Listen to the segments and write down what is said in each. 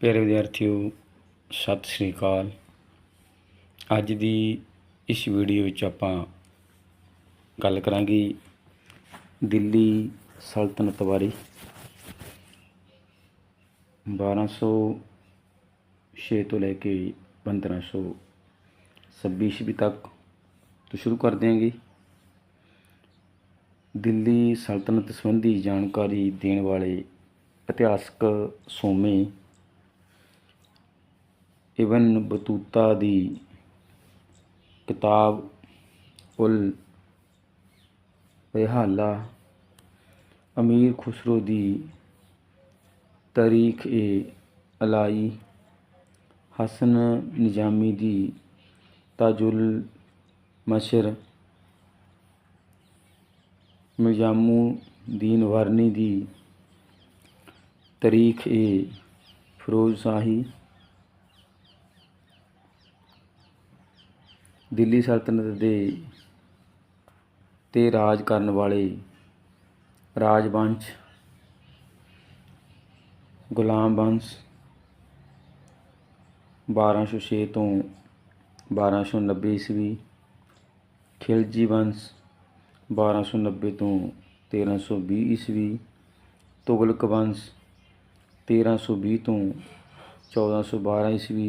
ਪਿਆਰੇ ਵਿਦਿਆਰਥੀਓ, ਸਤਿ ਸ੍ਰੀ ਅਕਾਲ। ਅੱਜ ਦੀ ਇਸ ਵੀਡੀਓ ਵਿੱਚ ਆਪਾਂ ਗੱਲ ਕਰਾਂਗੇ ਦਿੱਲੀ ਸਲਤਨਤ ਬਾਰੇ। 1206 ਤੋਂ ਲੈ ਕੇ 1526 ਈਸਵੀ ਤੱਕ ਤੋਂ ਸ਼ੁਰੂ ਕਰ ਦਿਆਂਗੇ ਦਿੱਲੀ ਸਲਤਨਤ ਸੰਬੰਧੀ ਜਾਣਕਾਰੀ ਦੇਣ ਵਾਲੇ ਇਤਿਹਾਸਕ ਸੋਮੇ ਇਬਨ ਬਤੂਤਾ ਦੀ ਕਿਤਾਬ ਉਲ ਰਿਹਾਲਾ, ਅਮੀਰ ਖੁਸਰੋ ਦੀ ਤਾਰੀਖ ਏ ਅਲਾਈ, ਹਸਨ ਨਿਜ਼ਾਮੀ ਦੀ ਤਾਜੁਲ ਮਸ਼ਰ ਨਿਜ਼ਾਮੂ ਦੀਨ ਵਰਨੀ ਦੀ ਤਾਰੀਖ ਏ ਫਿਰੋਜ਼ ਸ਼ਾਹੀ। ਦਿੱਲੀ ਸਲਤਨਤ ਦੇ ਤੇ ਰਾਜ ਕਰਨ ਵਾਲੇ ਰਾਜਵੰਸ਼ ਗੁਲਾਮ ਵੰਸ਼ 1206 ਤੋਂ 1290 ਈਸਵੀ, ਖਿਲਜੀ ਵੰਸ਼ 1290 ਤੋਂ 1320 ਈਸਵੀ, ਤੁਗਲਕ ਵੰਸ਼ 1320 ਤੋਂ 1412 ਈਸਵੀ,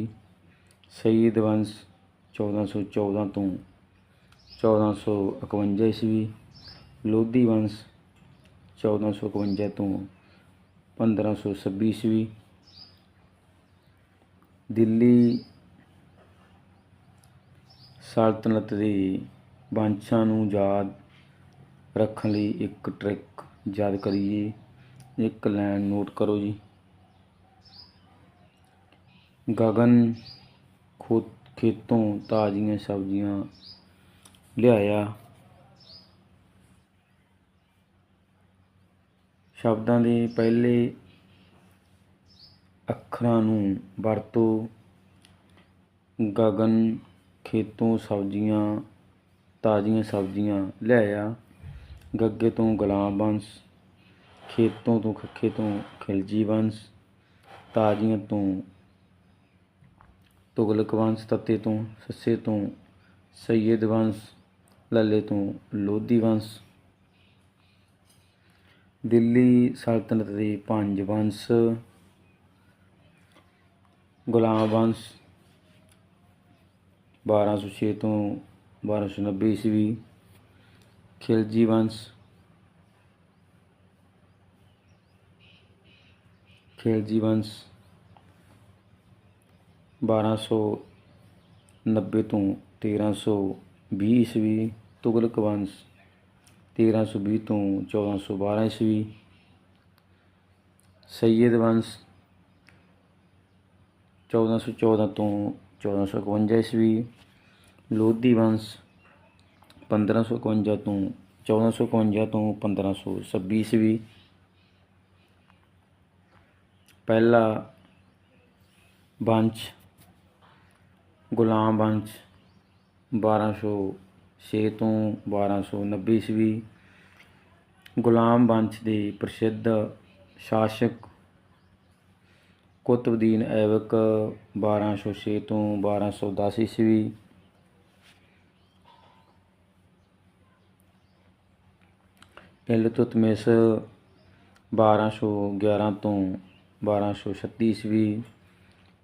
ਸਈਦ ਵੰਸ਼ 1414 ਤੋਂ 1451 ਈਸਵੀ, ਲੋਧੀ ਵੰਸ਼ 1451 ਤੋਂ 1526 ਈਸਵੀ, ਦਿੱਲੀ ਸਲਤਨਤ ਦੇ ਵੰਸ਼ਾਂ ਨੂੰ ਯਾਦ ਰੱਖਣ ਲਈ ਇੱਕ ਟ੍ਰਿਕ ਯਾਦ ਕਰੀਏ। ਇੱਕ ਲਾਈਨ ਨੋਟ ਕਰੋ ਜੀ। ਗਗਨ ਖੋ ਖੇਤੋਂ ਤਾਜ਼ੀਆਂ ਸਬਜ਼ੀਆਂ ਲਿਆਇਆ। ਸ਼ਬਦਾਂ ਦੇ ਪਹਿਲੇ ਅੱਖਰਾਂ ਨੂੰ ਵਰਤੋ। ਗਗਨ ਖੇਤੋਂ ਸਬਜ਼ੀਆਂ, ਤਾਜ਼ੀਆਂ ਸਬਜ਼ੀਆਂ ਲਿਆਇਆ। ਗੱਗੇ ਤੋਂ ਗੁਲਾਮ ਵੰਸ਼, ਖੇਤੋਂ ਤੋਂ ਖੱਖੇ ਤੋਂ ਖਿਲਜੀ ਵੰਸ਼, ਤਾਜ਼ੀਆਂ ਤੋਂ ਤੁਗਲਕ ਵੰਸ਼ ਤੱਤੇ ਤੋਂ, ਸੱਸੇ ਤੋਂ ਸੈਯਦ ਵੰਸ਼, ਲੱਲੇ ਤੋਂ, ਲੋਧੀ ਵੰਸ਼। ਦਿੱਲੀ ਸਲਤਨਤ ਦੇ ਪੰਜ ਵੰਸ਼, ਗੁਲਾਮ ਵੰਸ਼ 1206 ਤੋਂ 1290 ਈਸਵੀ, ਖਿਲਜੀ ਵੰਸ਼ ਖਿਲਜੀ ਵੰਸ਼ 1290 ਤੋਂ 1320 ਈਸਵੀ ਤੁਗਲਕ ਵੰਸ਼ 1320 ਤੋਂ 1412 ਈਸਵੀ ਸੈਯਦ ਵੰਸ਼ 1414 ਤੋਂ 1451 ਈਸਵੀ ਲੋਧੀ ਵੰਸ਼ 1551 ਤੋਂ 1451 ਤੋਂ 1526 ਈਸਵੀ ਪਹਿਲਾ ਵੰਸ਼ ਗੁਲਾਮ ਵੰਸ਼ 1206 ਤੋਂ 1290 ਈਸਵੀ ਗੁਲਾਮ ਵੰਸ਼ ਦੇ ਪ੍ਰਸਿੱਧ ਸ਼ਾਸਕ ਕੁਤਬਦੀਨ ਐਬਕ 1206 ਤੋਂ 1210 ਈਸਵੀ ਇਲਤੁਤਮਿਸ 1211 ਤੋਂ 1236 ਈਸਵੀ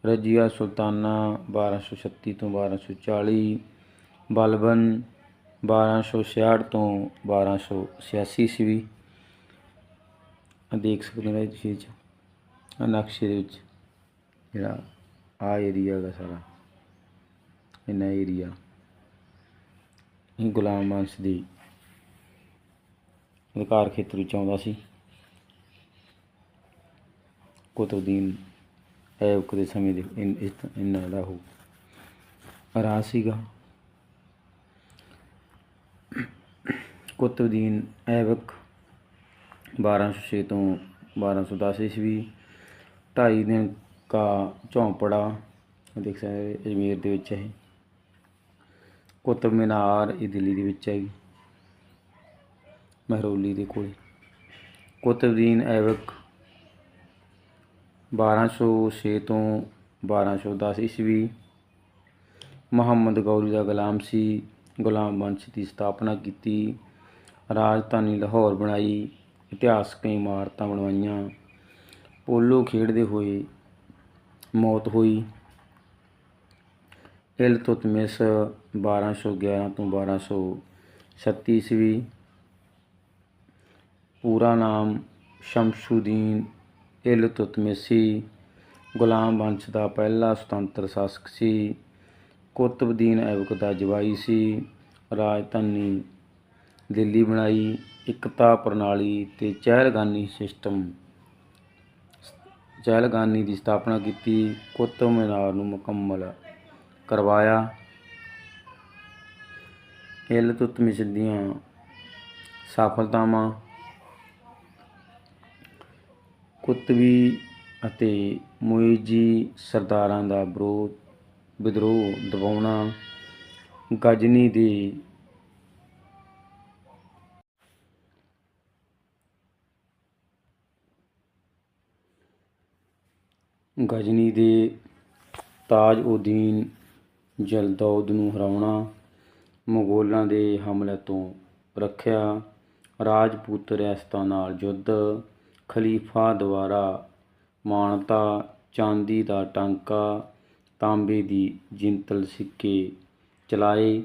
ਰਜੀਆ ਸੁਲਤਾਨਾ 1236 ਤੋਂ 1240 ਬਲਬਨ 1266 ਤੋਂ 1286 ਈਸਵੀ। ਦੇਖ ਸਕਦੇ ਹੋ ਤੁਸੀਂ ਚੀਜ਼ ਨਕਸ਼ੇ ਦੇ ਵਿੱਚ ਜਿਹੜਾ ਆ ਏਰੀਆ ਹੈਗਾ ਸਾਰਾ। ਇੰਨਾ ਏਰੀਆ ਇਹ ਗੁਲਾਮ ਵੰਸ਼ ਦੀ ਅਧਿਕਾਰ ਖੇਤਰ ਵਿੱਚ ਆਉਂਦਾ ਸੀ। ਕੁਤਬਦੀਨ ਐਬਕ ਦੇ ਸਮੇਂ ਦੇ ਇਨ- ਇਸ- ਇੰਨਾ ਜਿਹੜਾ ਉਹ ਰਾਜ ਸੀਗਾ। ਕੁਤਬਦੀਨ ਐਬਕ 1206 ਤੋਂ 1210 ਈਸਵੀ, ਢਾਈ ਦਿਨ ਕਾ ਝੌਂਪੜਾ ਦੇਖ ਸਕਦੇ ਅਜਮੇਰ ਦੇ ਵਿੱਚ ਹੈ ਕੁਤਬ ਮੀਨਾਰ ਇਹ ਦਿੱਲੀ ਦੇ ਵਿੱਚ ਹੈਗੀ ਮਹਿਰੌਲੀ ਦੇ ਕੋਲ। ਕੁਤਬਦੀਨ ਐਬਕ 1206 ਤੋਂ 1210 ਈਸਵੀ ਮੁਹੰਮਦ ਗੌਰੀ ਦਾ ਗੁਲਾਮ ਸੀ। ਗੁਲਾਮ ਵੰਸ਼ ਦੀ ਸਥਾਪਨਾ ਕੀਤੀ। ਰਾਜਧਾਨੀ ਲਾਹੌਰ ਬਣਾਈ। ਇਤਿਹਾਸਕ ਇਮਾਰਤਾਂ ਬਣਵਾਈਆਂ। ਪੋਲੋ ਖੇਡਦੇ ਹੋਏ ਮੌਤ ਹੋਈ। ਇਲਤੁਤਮਿਸ 1211 ਤੋਂ 1236 ਈਸਵੀ। ਪੂਰਾ ਨਾਮ ਸ਼ਮਸ਼ੂਦੀਨ ਇਲਤੁਤਮਿਸੀ ਗੁਲਾਮ ਵੰਸ਼ ਦਾ ਪਹਿਲਾ ਸੁਤੰਤਰ ਸ਼ਾਸਕ ਸੀ। ਕੁਤਬਦੀਨ ਐਬਕ ਦਾ ਜਵਾਈ ਸੀ। ਰਾਜਧਾਨੀ ਦਿੱਲੀ ਬਣਾਈ। ਇਕਤਾ ਪ੍ਰਣਾਲੀ ਤੇ ਚਹਿਲਗਾਨੀ ਸਿਸਟਮ ਚਹਿਲਗਾਨੀ ਦੀ ਸਥਾਪਨਾ ਕੀਤੀ। ਕੁਤਬ ਮੀਨਾਰ ਨੂੰ ਮੁਕੰਮਲ ਕਰਵਾਇਆ। ਇਲਤੁਤਮਿਸ ਦੀਆਂ ਸਫਲਤਾਵਾਂ ਕੁਤਬੀ ਅਤੇ ਮੁਈਜੀ ਸਰਦਾਰਾਂ ਦਾ ਵਿਰੋਧ, ਵਿਦਰੋਹ ਦਬਾਉਣਾ, ਗਜਨੀ ਦੇ ਗਜਨੀ ਦੇ ਤਾਜ ਉਦੀਨ ਜਲਦੌਦ ਨੂੰ ਹਰਾਉਣਾ, ਮੁਗਲਾਂ ਦੇ ਹਮਲੇ ਤੋਂ ਰੱਖਿਆ, ਰਾਜਪੂਤ ਰਿਆਸਤਾਂ ਨਾਲ ਯੁੱਧ ਖਲੀਫਾ ਦੁਆਰਾ ਮਾਨਤਾ, ਚਾਂਦੀ ਦਾ ਟਾਂਕਾ, ਤਾਂਬੇ ਦੀ ਜਿੰਤਲ ਸਿੱਕੇ ਚਲਾਏ।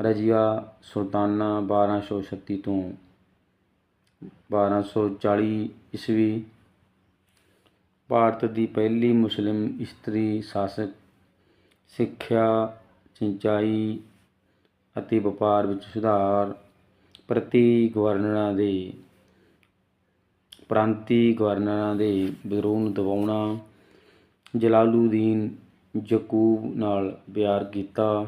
ਰਜੀਆ ਸੁਲਤਾਨਾ 1236 ਤੋਂ 1240 ਈਸਵੀ ਭਾਰਤ ਦੀ ਪਹਿਲੀ ਮੁਸਲਿਮ ਇਸਤਰੀ ਸ਼ਾਸਕ, ਸਿੱਖਿਆ, ਸਿੰਚਾਈ ਅਤੇ ਵਪਾਰ ਵਿੱਚ ਸੁਧਾਰ ਪ੍ਰਤੀ ਗਵਰਨਰਾਂ ਦੇ ਪ੍ਰਾਂਤੀ ਗਵਰਨਰਾਂ ਦੇ ਵਿਦਰੋਹ ਨੂੰ ਦਬਾਉਣਾ, ਜਲਾਲੂਦੀਨ ਯਕੂਬ ਨਾਲ ਪਿਆਰ ਕੀਤਾ,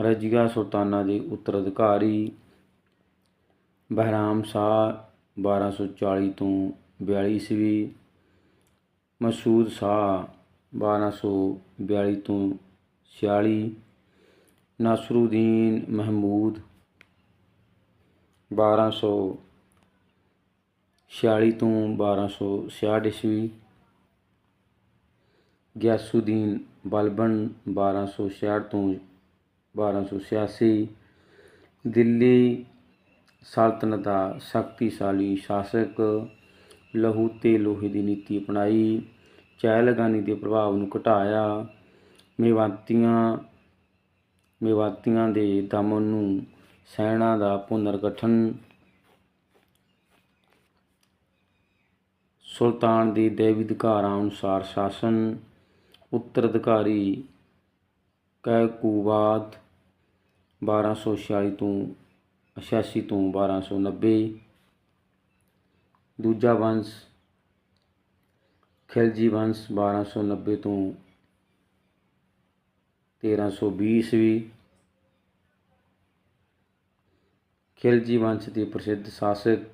ਰਜੀਆ ਸੁਲਤਾਨਾ ਦੇ ਉੱਤਰਾਧਿਕਾਰੀ ਬਹਿਰਾਮ ਸ਼ਾਹ 1240 ਤੋਂ 42 ਈਸਵੀ, ਮਸੂਦ ਸ਼ਾਹ 1242 ਤੋਂ 46 ਨਾਸਰੂਦੀਨ ਮਹਿਮੂਦ 1246 ਤੋਂ 1266 ਈਸਵੀ, ਗਿਆਸੂਦੀਨ ਬਲਬਨ 1266 ਤੋਂ 1286 ਦਿੱਲੀ ਸਲਤਨਤ ਦਾ ਸ਼ਕਤੀਸ਼ਾਲੀ ਸ਼ਾਸਕ, ਲਹੂ ਤੇ ਲੋਹੇ ਦੀ ਨੀਤੀ ਅਪਣਾਈ ਚਹਿਲਗਾਨੀ ਦੇ ਪ੍ਰਭਾਵ ਨੂੰ ਘਟਾਇਆ, ਮੇਵਾਤੀਆਂ ਮੇਵਾਤੀਆਂ ਦੇ ਦਮਨ ਨੂੰ ਸੈਨਾ ਦਾ ਪੁਨਰਗਠਨ ਸੁਲਤਾਨ ਦੇ ਦੇਵੀ ਅਧਿਕਾਰਾਂ ਅਨੁਸਾਰ ਸ਼ਾਸਨ, ਉੱਤਰਾਧਿਕਾਰੀ ਕੈਕੂਬਾਦ 1246 ਤੋਂ 86 ਤੋਂ 1290 ਦੂਜਾ ਵੰਸ਼ ਖਿਲਜੀ ਵੰਸ਼ 1290 ਤੋਂ 1320 ਈਸਵੀ, ਖਿਲਜੀ ਵੰਸ਼ ਦੇ ਪ੍ਰਸਿੱਧ ਸ਼ਾਸਕ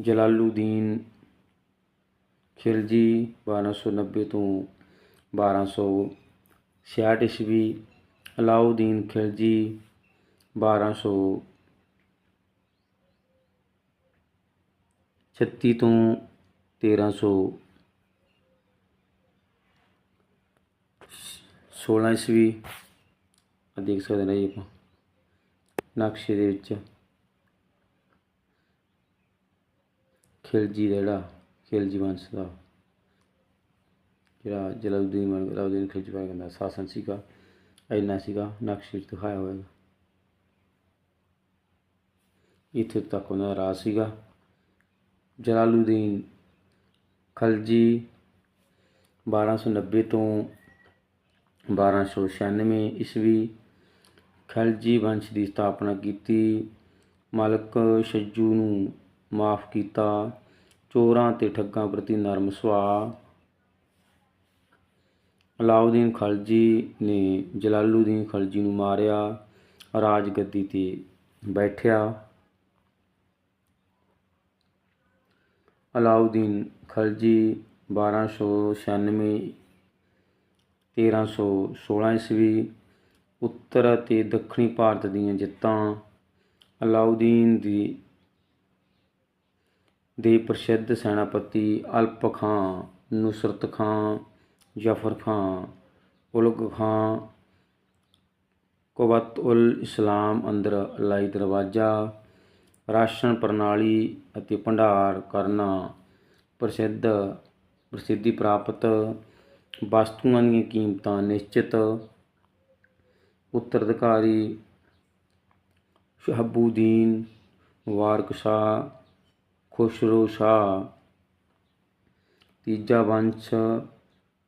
ਜਲਾਲੂਦੀਨ ਖਿਲਜੀ 1290 ਤੋਂ 1266 ਈਸਵੀ, ਅਲਾਉਦੀਨ ਖਿਲਜੀ 1200 36 ਤੋਂ 1300 16 ਈਸਵੀ। ਆ ਦੇਖ ਸਕਦੇ ਨੇ ਜੀ ਆਪਾਂ। ਨਕਸ਼ੇ ਦੇ ਵਿੱਚ। ਖਿਲਜੀ ਦਾ ਜਿਹੜਾ ਖਿਲਜੀ ਵੰਸ਼ ਦਾ, ਜਿਹੜਾ ਜਲਾਲੂਦੀਨ ਮਨ, ਜਲਾਲੂਦੀਨ ਖਿਲਜੀ ਬਾਰੇ ਦਾ ਸ਼ਾਸਨ ਸੀਗਾ, ਇੰਨਾ ਸੀਗਾ ਨਕਸ਼ੇ ਵਿੱਚ ਦਿਖਾਇਆ ਹੋਇਆ ਇੱਥੇ ਤੱਕ ਉਹਨਾਂ ਦਾ ਰਾਜ ਸੀਗਾ। ਜਲਾਲੂਦੀਨ ਖਲਜੀ 1290 ਤੋਂ 1296 ਈਸਵੀ ਖਲਜੀ ਵੰਸ਼ ਦੀ ਸਥਾਪਨਾ ਕੀਤੀ। ਮਲਕ ਛੱਜੂ ਨੂੰ ਮਾਫ ਕੀਤਾ। ਚੋਰਾਂ ਤੇ ਠੱਗਾਂ ਪ੍ਰਤੀ ਨਰਮ ਸੁਭਾਅ ਅਲਾਉਦੀਨ ਖਲਜੀ ਨੇ ਜਲਾਲੂਦੀਨ ਖਲਜੀ ਨੂੰ ਮਾਰਿਆ। ਰਾਜ ਗੱਦੀ ਤੇ ਬੈਠਿਆ। ਅਲਾਉਦੀਨ ਖਲਜੀ 1296 1316 ਈਸਵੀ, ਉੱਤਰ ਅਤੇ ਦੱਖਣੀ ਭਾਰਤ ਦੀਆਂ ਜਿੱਤਾਂ। ਅਲਾਉਦੀਨ ਦੀ ਦੇ ਪ੍ਰਸਿੱਧ ਸੈਨਾਪਤੀ ਅਲਪ ਖਾਂ, ਨੁਸਰਤ ਖਾਂ, ਜ਼ਫਰ ਖਾਂ, ਉਲਗ ਖਾਂ, ਕੁਵਤ ਉਲ ਇਸਲਾਮ ਅੰਦਰ ਅਲਾਈ ਦਰਵਾਜ਼ਾ, ਰਾਸ਼ਨ ਪ੍ਰਣਾਲੀ ਅਤੇ ਭੰਡਾਰ ਕਰਨਾ ਪ੍ਰਸਿੱਧ, ਪ੍ਰਸਿੱਧੀ ਪ੍ਰਾਪਤ, ਵਸਤੂਆਂ ਦੀਆਂ ਕੀਮਤਾਂ ਨਿਸ਼ਚਿਤ, ਉੱਤਰਾਧਿਕਾਰੀ, ਸ਼ਹਾਬੂਦੀਨ, ਵਾਰਕਸ਼ਾਹ ਖੁਸਰੋ ਸ਼ਾਹ ਤੀਜਾ ਵੰਸ਼,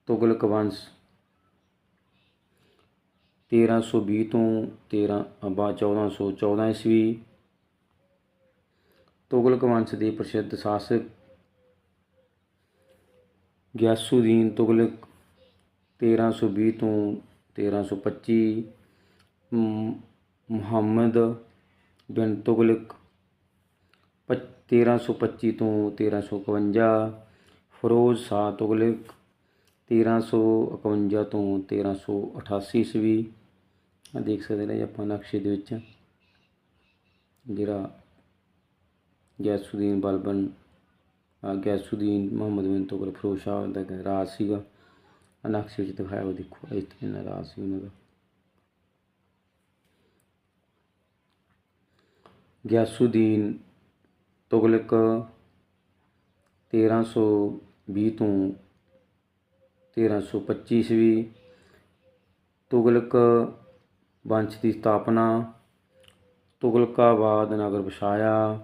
ਤੁਗਲਕ ਵੰਸ਼। 1320 ਤੋਂ 13 ਬਾ 1414 ਈਸਵੀ। ਤੁਗਲਕ ਵੰਸ਼ ਦੇ ਪ੍ਰਸਿੱਧ ਸ਼ਾਸਕ ਗਿਆਸੂਦੀਨ ਤੁਗਲਕ 1320 ਤੋਂ 1325 ਮ- ਮੁਹੰਮਦ ਬਿਨ ਤੁਗਲਕ, ਪਚ- 1325 ਤੋਂ 1351 ਫਿਰੋਜ਼ ਸ਼ਾਹ ਤੁਗਲਕ 1351 ਤੋਂ 1388 ਈਸਵੀ। ਆ ਦੇਖ ਸਕਦੇ ਨੇ ਜੀ ਆਪਾਂ ਨਕਸ਼ੇ ਦੇ ਵਿੱਚ। ਜਿਹੜਾ ਗੈਸੂਦੀਨ ਬਲਬਨ ਆ ਗੈਸੂਦੀਨ ਮੁਹੰਮਦ ਬਿਨ ਤੁਗਲਕ ਫਿਰੋਜ਼ ਸ਼ਾਹ ਦਾ ਰਾਜ ਸੀਗਾ। ਨਕਸ਼ੇ 'ਚ ਦਿਖਾਇਆ ਹੋਇਆ ਦੇਖੋ, ਇਸ ਤਰ੍ਹਾਂ ਦਾ ਰਾਜ ਸੀ ਉਹਨਾਂ ਦਾ। ਗਿਆਸੂਦੀਨ ਤੁਗਲਕ 1320 ਤੋਂ 1325 ਈਸਵੀ, ਤੁਗਲਕ ਵੰਸ਼ ਦੀ ਸਥਾਪਨਾ, ਤੁਗਲਕਾਬਾਦ ਨਗਰ ਵਸਾਇਆ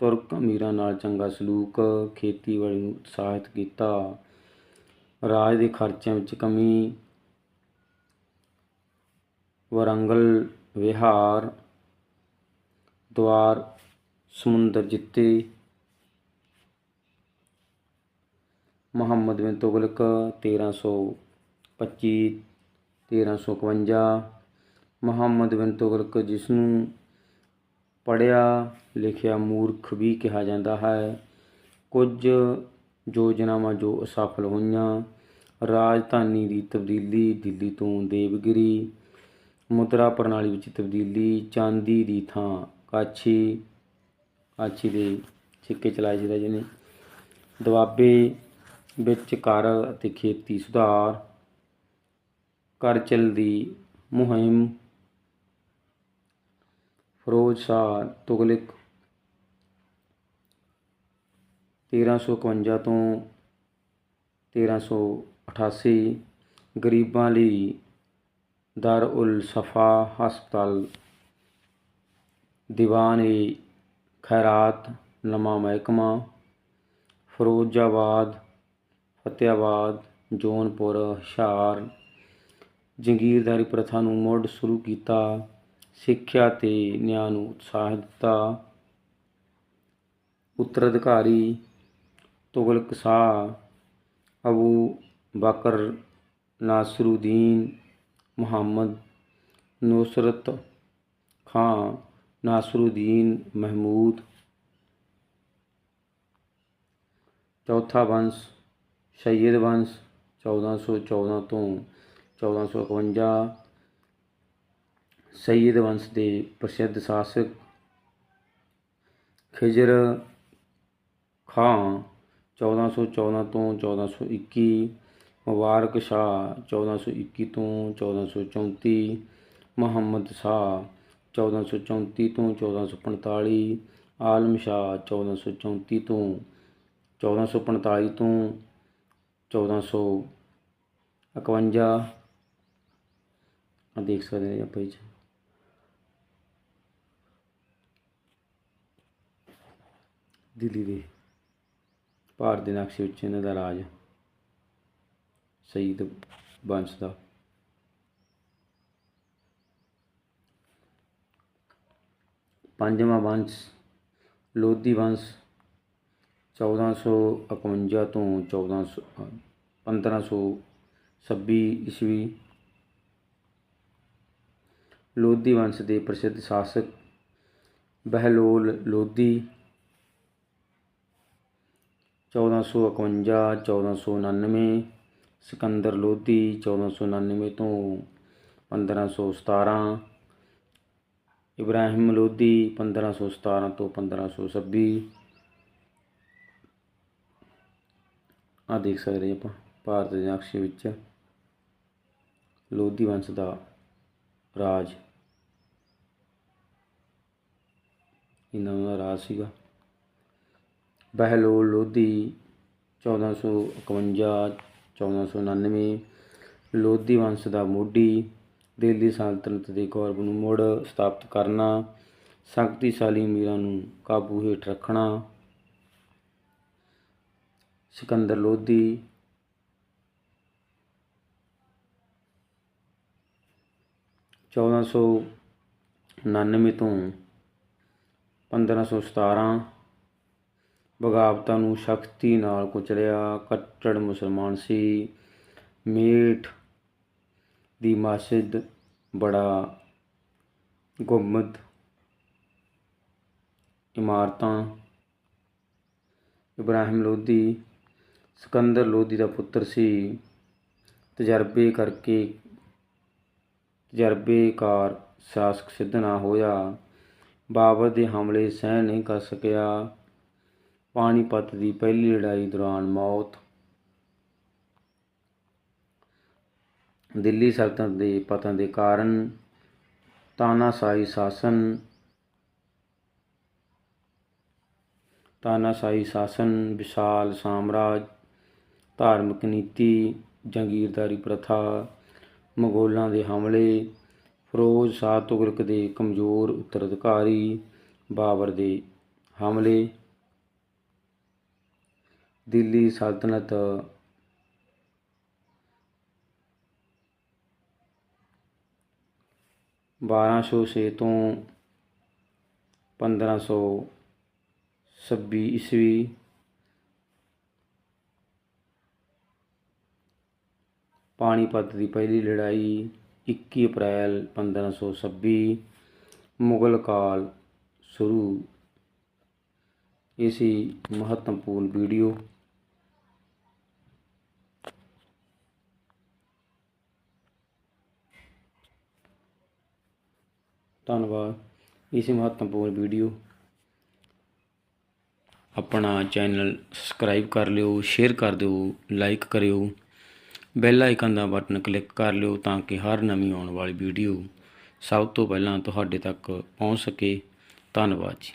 ਤੁਰਕ ਅਮੀਰਾਂ ਨਾਲ ਚੰਗਾ ਸਲੂਕ, ਖੇਤੀਬਾੜੀ ਨੂੰ ਉਤਸ਼ਾਹਿਤ ਕੀਤਾ, ਰਾਜ ਦੇ ਖਰਚਿਆਂ ਵਿੱਚ ਕਮੀ, ਵਰੰਗਲ, ਵਿਹਾਰ, ਦੁਆਰ ਸਮੁੰਦਰ ਜਿੱਤੇ। ਮੁਹੰਮਦ ਬਿਨ ਤੁਗਲਕ 1325 1351 ਮੁਹੰਮਦ ਬਿਨ ਤੁਗਲਕ ਜਿਸ ਨੂੰ ਪੜ੍ਹਿਆ ਲਿਖਿਆ ਮੂਰਖ ਵੀ ਕਿਹਾ ਜਾਂਦਾ ਹੈ। ਕੁਝ ਯੋਜਨਾਵਾਂ ਜੋ ਅਸਫਲ ਹੋਈਆਂ, ਰਾਜਧਾਨੀ ਦੀ ਤਬਦੀਲੀ ਦਿੱਲੀ ਤੋਂ ਦੇਵਗਿਰੀ, ਮੁਦਰਾ ਪ੍ਰਣਾਲੀ ਵਿੱਚ ਤਬਦੀਲੀ ਚਾਂਦੀ ਦੀ ਥਾਂ, ਕਾਛੀ ਕਾਛੀ ਦੇ ਸਿੱਕੇ ਚਲਾਏ ਸੀ ਰਾਜੇ ਨੇ। ਦੁਆਬੇ ਵਿੱਚ ਕਰ ਅਤੇ ਖੇਤੀ ਸੁਧਾਰ ਕਰਚਲ ਦੀ ਮੁਹਿੰਮ, ਫਿਰੋਜ਼ ਸ਼ਾਹ ਤੁਗਲਕ 1351 ਤੋਂ 1388 ਗਰੀਬਾਂ ਲਈ ਦਰ ਉਲ ਸਫਾ ਹਸਪਤਾਲ ਦੀਵਾਨ-ਏ ਖੈਰਾਤ ਨਵਾਂ ਮਹਿਕਮਾ, ਫਿਰੋਜ਼ਾਬਾਦ, ਫਤਿਆਬਾਦ, ਜੌਨਪੁਰ, ਹੁਸ਼ਿਆਰ, ਜੰਗੀਰਦਾਰੀ ਪ੍ਰਥਾ ਨੂੰ ਮੁੜ ਸ਼ੁਰੂ ਕੀਤਾ, ਸਿੱਖਿਆ ਤੇ ਨਿਆਂ ਨੂੰ ਉਤਸ਼ਾਹ ਦਿੱਤਾ। ਉੱਤਰਾਧਿਕਾਰੀ ਤੁਗਲਕ ਸ਼ਾਹ ਅਬੂ ਬਕਰ ਨਾਸਰੁਦੀਨ ਮੁਹੰਮਦ ਨੁਸਰਤ ਖਾਂ ਨਾਸਰੁਦੀਨ ਮਹਿਮੂਦ ਚੌਥਾ ਵੰਸ਼ ਸੈਯਦ ਵੰਸ਼ 1414 ਤੋਂ 1451 ਸੈਯਦ ਵੰਸ਼ ਦੇ ਪ੍ਰਸਿੱਧ ਸ਼ਾਸਕ ਖਿਜਰ ਖਾਂ 1414 ਤੋਂ 1421 ਮੁਬਾਰਕ ਸ਼ਾਹ 1421 ਤੋਂ 1434 ਮੁਹੰਮਦ ਸ਼ਾਹ 1434 ਤੋਂ 1445 ਆਲਮ ਸ਼ਾਹ 1434 ਤੋਂ 1445 ਤੋਂ 1451 ਆ ਦੇਖ ਸਕਦੇ ਨੇ ਆਪਾਂ ਇਹ 'ਚ ਦਿੱਲੀ ਦੇ ਭਾਰਤ ਦੇ ਨਕਸ਼ੇ ਵਿੱਚ ਇਹਨਾਂ ਦਾ ਰਾਜ ਸਈਦ ਵੰਸ਼ ਦਾ ਪੰਜਵਾਂ ਵੰਸ਼, ਲੋਧੀ ਵੰਸ਼ 1451 ਤੋਂ 1400 1526 ਈਸਵੀ। ਲੋਧੀ ਵੰਸ਼ ਦੇ ਪ੍ਰਸਿੱਧ ਸ਼ਾਸਕ ਬਹਿਲੋਲ ਲੋਧੀ। 1451 1499 ਸਿਕੰਦਰ ਲੋਧੀ 1499 ਤੋਂ 1517 ਇਬਰਾਹਿਮ ਲੋਧੀ 1517 ਤੋਂ 1526 ਆ ਦੇਖ ਸਕਦੇ ਆਪਾਂ, ਭਾਰਤ ਦੇ ਨਕਸ਼ੇ ਵਿੱਚ ਲੋਧੀ ਵੰਸ਼ ਦਾ ਰਾਜ। ਇਹਨਾਂ ਦਾ ਰਾਜ ਸੀਗਾ। ਬਹਿਲੋਲ ਲੋਧੀ 1451 1499 ਲੋਧੀ ਵੰਸ਼ ਦਾ ਮੋਢੀ ਦਿੱਲੀ ਸਲਤਨਤ ਦੇ ਗੌਰਵ ਨੂੰ ਮੁੜ ਸਥਾਪਿਤ ਕਰਨਾ ਸ਼ਕਤੀਸ਼ਾਲੀ ਅਮੀਰਾਂ ਨੂੰ ਕਾਬੂ ਹੇਠ ਰੱਖਣਾ। ਸਿਕੰਦਰ ਲੋਧੀ। ਚੌਦਾਂ ਸੌ ਉਣਾਨਵੇਂ ਤੋਂ ਪੰਦਰਾਂ ਸੌ ਸਤਾਰਾਂ ਬਗਾਵਤਾਂ ਨੂੰ ਸ਼ਕਤੀ ਨਾਲ ਕੁਚਲਿਆ, ਕੱਟੜ ਮੁਸਲਮਾਨ ਸੀ। ਮੇਠ ਦੀ ਮਸਜਿਦ ਬੜਾ ਗੁੰਮਦ ਇਮਾਰਤਾਂ, ਇਬਰਾਹਿਮ ਲੋਧੀ, ਸਿਕੰਦਰ ਲੋਧੀ ਦਾ ਪੁੱਤਰ ਸੀ। ਤਜਰਬੇ ਕਰਕੇ ਤਜਰਬੇਕਾਰ ਸ਼ਾਸਕ ਸਿੱਧ ਨਾ ਹੋਇਆ। ਬਾਬਰ ਦੇ ਹਮਲੇ ਸਹਿ ਨਹੀਂ ਕਰ ਸਕਿਆ। ਪਾਣੀਪਤ ਦੀ ਪਹਿਲੀ ਲੜਾਈ ਦੌਰਾਨ ਮੌਤ ਦਿੱਲੀ ਸਲਤਨਤ ਦੇ ਪਤਨ ਦੇ ਕਾਰਨ ਤਾਨਾਸ਼ਾਹੀ ਸ਼ਾਸਨ ਤਾਨਾਸ਼ਾਹੀ ਸ਼ਾਸਨ ਵਿਸ਼ਾਲ ਸਾਮਰਾਜ, ਧਾਰਮਿਕ ਨੀਤੀ, ਜੰਗੀਰਦਾਰੀ ਪ੍ਰਥਾ, ਮਗੋਲਾਂ ਦੇ ਹਮਲੇ, ਫਿਰੋਜ਼ ਸ਼ਾਹ ਤੁਗਲਕ ਦੇ ਕਮਜ਼ੋਰ ਉੱਤਰਾਧਿਕਾਰੀ ਬਾਬਰ ਦੇ ਹਮਲੇ, ਦਿੱਲੀ ਸਲਤਨਤ ਬਾਰਾਂ ਸੌ ਛੇ ਤੋਂ ਪੰਦਰਾਂ ਸੌ ਛੱਬੀ ਈਸਵੀ ਪਾਣੀਪਤ ਦੀ ਪਹਿਲੀ ਲੜਾਈ 21 ਅਪ੍ਰੈਲ 1526 ਮੁਗਲ ਕਾਲ ਸ਼ੁਰੂ। ਇਹ ਸੀ ਮਹੱਤਵਪੂਰਨ ਵੀਡੀਓ। ਧੰਨਵਾਦ। ਇਸ ਮਹੱਤਵਪੂਰਨ ਵੀਡੀਓ ਆਪਣਾ ਚੈਨਲ ਸਬਸਕ੍ਰਾਈਬ ਕਰ ਲਿਓ, ਸ਼ੇਅਰ ਕਰ ਦਿਓ, ਲਾਈਕ ਕਰਿਓ। ਬੈਲ ਆਈਕਨ ਦਾ ਬਟਨ ਕਲਿੱਕ ਕਰ ਲਿਓ ਤਾਂ ਕਿ ਹਰ ਨਵੀਂ ਆਉਣ ਵਾਲੀ ਵੀਡੀਓ ਸਭ ਤੋਂ ਪਹਿਲਾਂ ਤੁਹਾਡੇ ਤੱਕ ਪਹੁੰਚ ਸਕੇ। ਧੰਨਵਾਦ ਜੀ।